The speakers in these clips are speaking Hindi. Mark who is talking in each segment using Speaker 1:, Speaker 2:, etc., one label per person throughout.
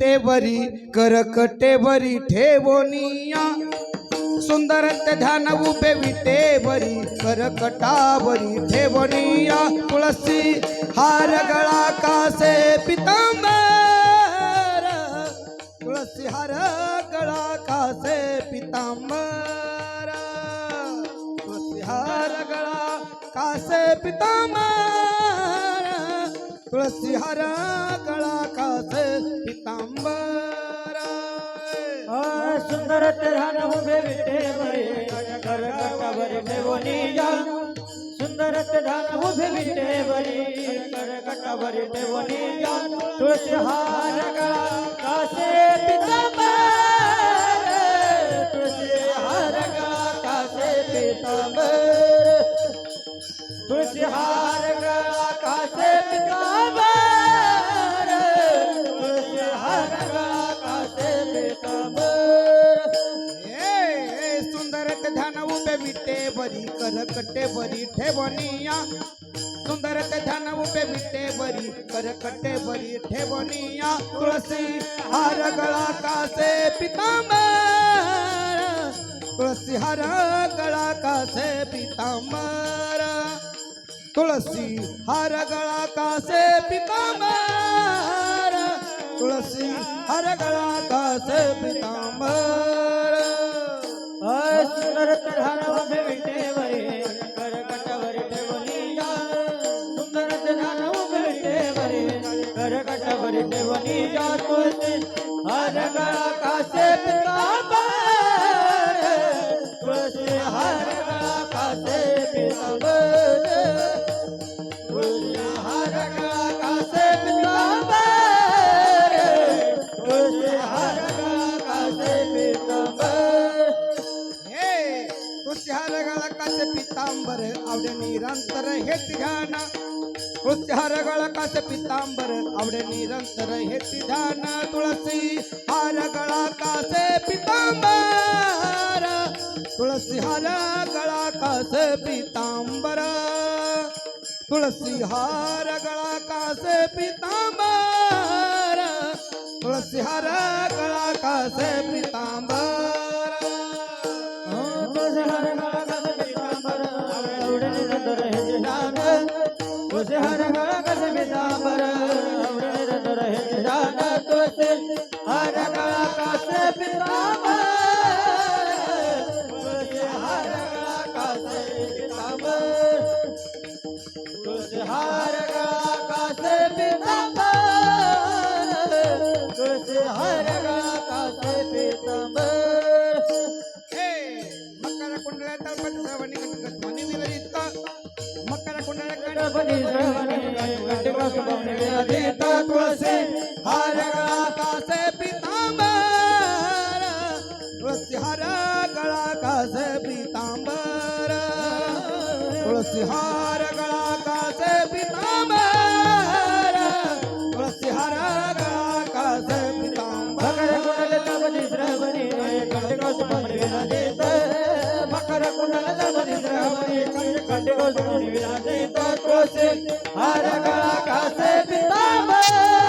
Speaker 1: विटेवरी करकटेवरी ठेवोनिया सुंदर ध्यान उभे विटेवरी करकटावरी ठेवोनिया तुळसी हार गळा कासे पितांबर। तुळसी हार गळा कासे पितांबर। तुळसी हार गळा कासे पितांबर। तुळसी हार गळा कासे पितांबर
Speaker 2: सुंदर ध्यान उभे विटेवरी करकटावरी ठेवोनिया सुंदर ध्यान उभे विटेवरी करकटावरी ठेवोनिया तुळशी हार
Speaker 1: बरी करकटे बरी ठेवनिया। सुंदर ते ध्यान उभे विटे बरी करकटे बरी ठेवनिया। तुळसी हार गळा कासे पितांबर। तुळसी हार गळा कासे पितांबर। तुळसी हार गळा कासे पितांबर। तुळसी हर गला कासे पितांबर।
Speaker 2: अय सुंदरच झाला उभे विटेवरी करकटावरी ठेवली यार सुंदरच झाला उभे विटेवरी करकटावरी ठेवली यार तुळशी हर कासे पितांबर तुळशी हर कासे
Speaker 1: तुझ्यार गळकाचे पितांबर, आवडे निरंतर हे ध्यान तुळसी. हार गळकाचे पितांबर, तुळसी हार गळकाचे पितांबर. तुळसी हार गळकाचे पितांबर, तुळसी हार गळकाचे
Speaker 2: तुझे हर कंटिकासुभवनी विरहित से
Speaker 1: हार गळा से पितांबर तुळसी हार
Speaker 2: कंटिकासुभवनी विरहित तुळसी हर गळा कासे पितांबर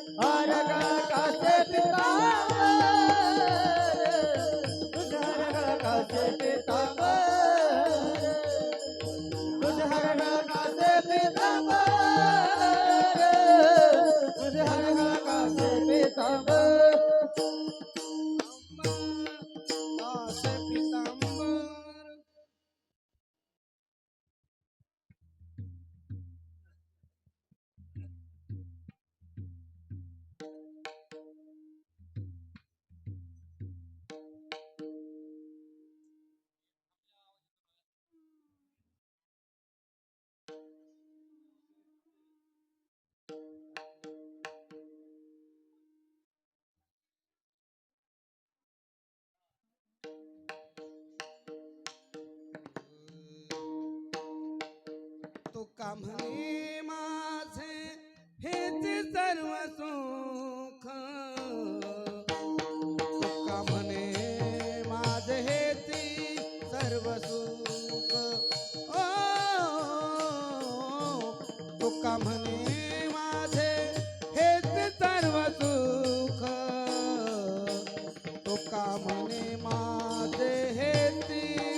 Speaker 1: तुका म्हणे माझे हेच सर्व सुख. तुका म्हणे माझे हेच सर्व सुख. ओ तुका म्हणे माझे हेच सर्व सुख. तुका म्हणे माझे हेती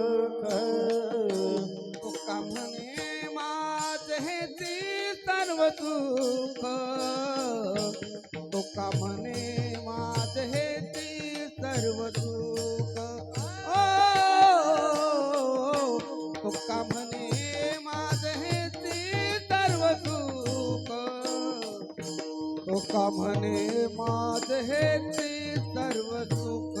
Speaker 1: सुख
Speaker 2: तुका म्हणे माझे
Speaker 1: हेच सर्व सुख। ओ तुका म्हणे माझे हेच सर्व सर्व सुख।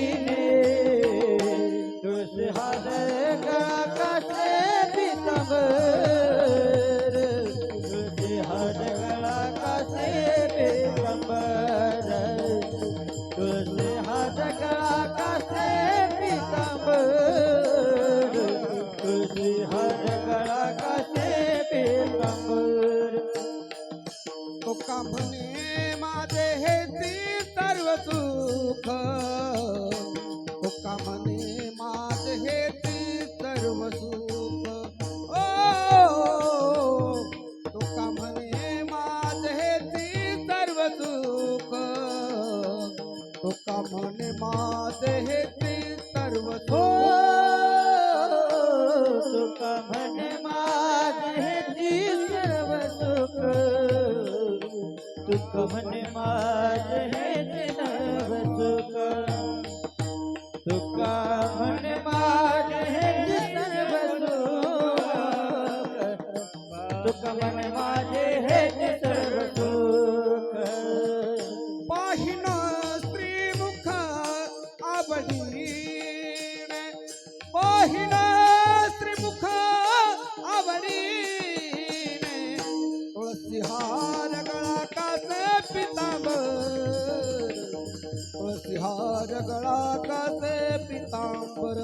Speaker 2: तुका म्हणे माझे हे सर्व हो सुख तुका म्हणे माझे
Speaker 1: ती सर्व सुख। तुका म्हणे माझे ते सर्व सुख। तुका म्हणे माझे ते सर्व सुख। म्हणे पितांबर. तुळसी हार गळा कास पितांबर.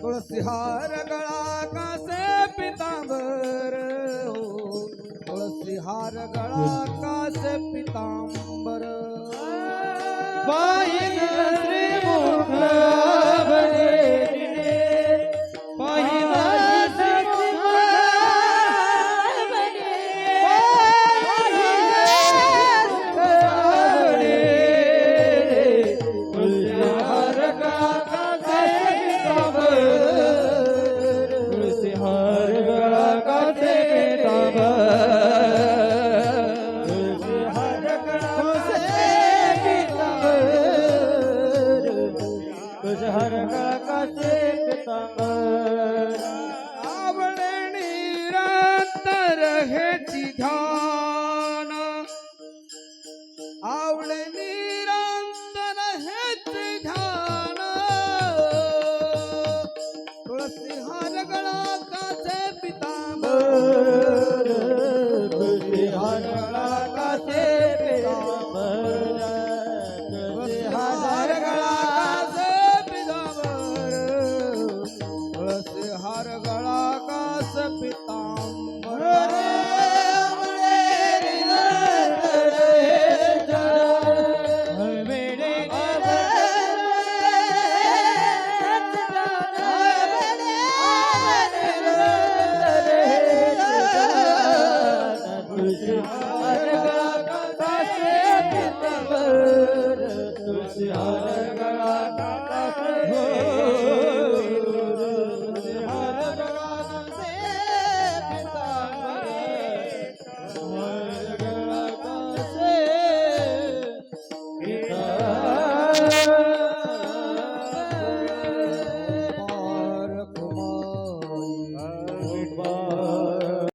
Speaker 1: तुळसी हार गळा कास पितांबर. हो तुळसी गळा कास पितांबर.
Speaker 2: पाहिन